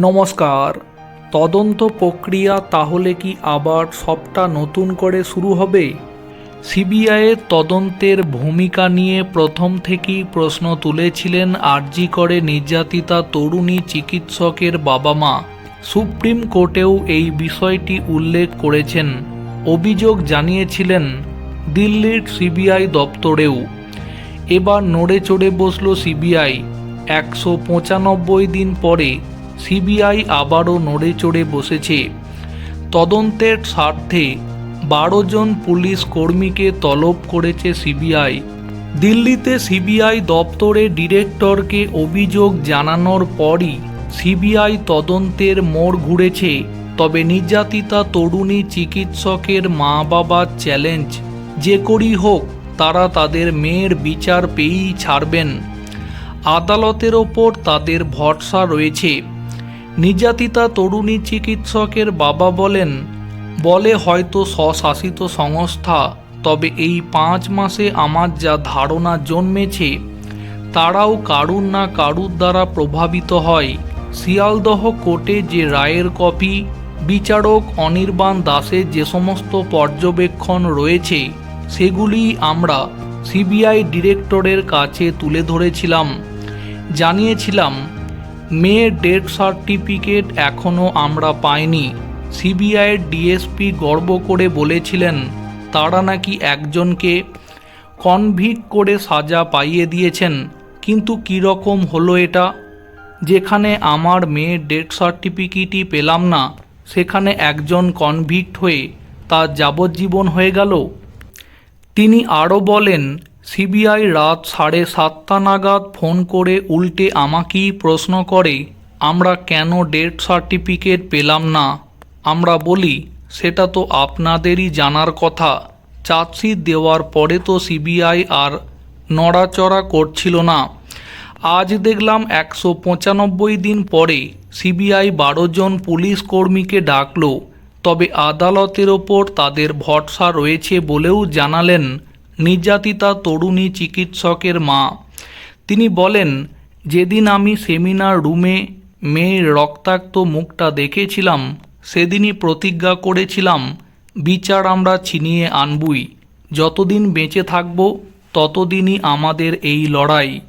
নমস্কার। তদন্ত প্রক্রিয়া তাহলে কি আবার সবটা নতুন করে শুরু হবে? সিবিআইয়ের তদন্তের ভূমিকা নিয়ে প্রথম থেকেই প্রশ্ন তুলেছিলেন আরজি করে নির্যাতিতা তরুণী চিকিৎসকের বাবা মা সুপ্রিম কোর্টেও এই বিষয়টি উল্লেখ করেছেন। অভিযোগ জানিয়েছিলেন দিল্লির সিবিআই দপ্তরেও। এবার নড়ে চড়ে বসল সিবিআই। একশো পঁচানব্বই দিন পরে সিবিআই আবারও নড়ে চড়ে বসেছে। তদন্তের স্বার্থে বারো জন পুলিশ কর্মীকে তলব করেছে সিবিআই। দিল্লিতে সিবিআই দপ্তরে ডিরেক্টরকে অভিযোগ জানানোর পরই সিবিআই তদন্তের মোড় ঘুরেছে, তবে নির্যাতিতা তরুণী চিকিৎসকের মা বাবার চ্যালেঞ্জ। যে করি হোক, তারা তাদের মেয়ের বিচার পেয়েই ছাড়বেন। আদালতের ওপর তাদের ভরসা রয়েছে। নির্যাতিতা তরুণী চিকিৎসকের বাবা বলেন, বলে হয়তো স্বশাসিত সংস্থা, তবে এই পাঁচ মাসে আমার যা ধারণা জন্মেছে, তারাও কারুর না কারুর দ্বারা প্রভাবিত হয়। শিয়ালদহ কোর্টে যে রায়ের কপি, বিচারক অনির্বাণ দাসের যে সমস্ত পর্যবেক্ষণ রয়েছে সেগুলি আমরা সিবিআই ডিরেক্টরের কাছে তুলে ধরেছিলাম। জানিয়েছিলাম মেয়ের ডেথ সার্টিফিকেট এখনও আমরা পাইনি। সিবিআইয়ের ডিএসপি গর্ব করে বলেছিলেন, তারা নাকি একজনকে কনভিক করে সাজা পাইয়ে দিয়েছেন। কিন্তু কীরকম হলো এটা? যেখানে আমার মেয়ের ডেথ সার্টিফিকেটই পেলাম না, সেখানে একজন কনভিক্ট হয়ে তার যাবজ্জীবন হয়ে গেল। তিনি আরও বলেন সিবিআই রাত সাড়ে সাতটা নাগাদ ফোন করে উল্টে আমাকেই প্রশ্ন করে, আমরা কেন ডেথ সার্টিফিকেট পেলাম না? আমরা বলি, সেটা তো আপনাদেরই জানার কথা। চার্জশিট দেওয়ার পরে তো সিবিআই আর নড়াচড়া করছিল না। আজ দেখলাম একশো পঁচানব্বই দিন পরে সিবিআই বারো জন পুলিশ কর্মীকে ডাকলো, তবে আদালতের ওপর তাদের ভরসা রয়েছে বলেও জানালেন নির্যাতিতা তরুণী চিকিৎসকের মা। তিনি বলেন, যেদিন আমি সেমিনার রুমে মেয়ের রক্তাক্ত মুখটা দেখেছিলাম, সেদিনই প্রতিজ্ঞা করেছিলাম, বিচার আমরা ছিনিয়ে আনবই। যতদিন বেঁচে থাকব, ততদিনই আমাদের এই লড়াই।